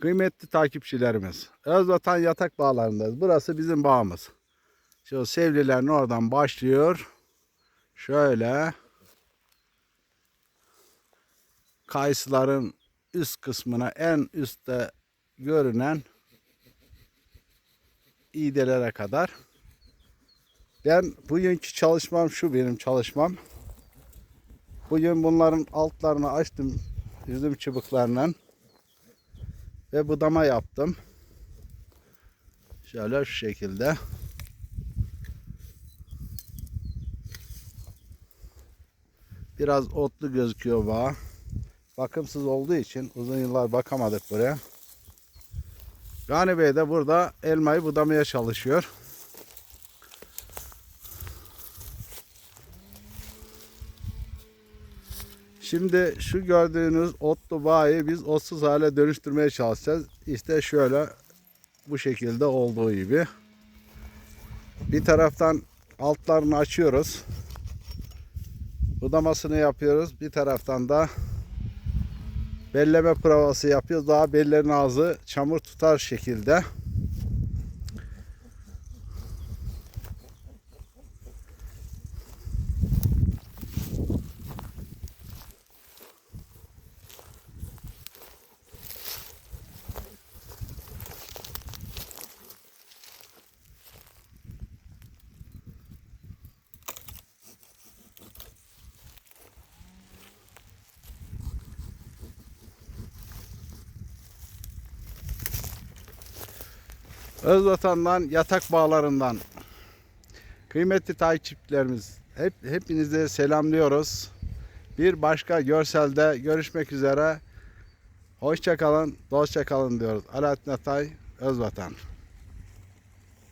Kıymetli takipçilerimiz, Özvatan Yatak Bağları'ndayız. Burası bizim bağımız. Şu sevlilerin oradan başlıyor. Şöyle. Kayısıların üst kısmına en üstte görünen iğdelere kadar. Ben bugünkü çalışmam şu benim çalışmam. Bugün bunların altlarını açtım üzüm çubuklarla ve budama yaptım. Şöyle şu şekilde. Biraz otlu gözüküyor bağ. Bakımsız olduğu için uzun yıllar bakamadık buraya. Gani Bey de burada elmayı budamaya çalışıyor. Şimdi şu gördüğünüz otlu bağı biz otsuz hale dönüştürmeye çalışacağız. İşte şöyle bu şekilde olduğu gibi. Bir taraftan altlarını açıyoruz. Budamasını yapıyoruz. Bir taraftan da belleme provası yapıyoruz. Daha bellerin ağzı çamur tutar şekilde. Özvatan'dan yatak bağlarından kıymetli takipçilerimiz hep hepinize selamlıyoruz. Bir başka görselde görüşmek üzere. Hoşça kalın, dostça kalın diyoruz. Alaaddin Atay, Özvatan.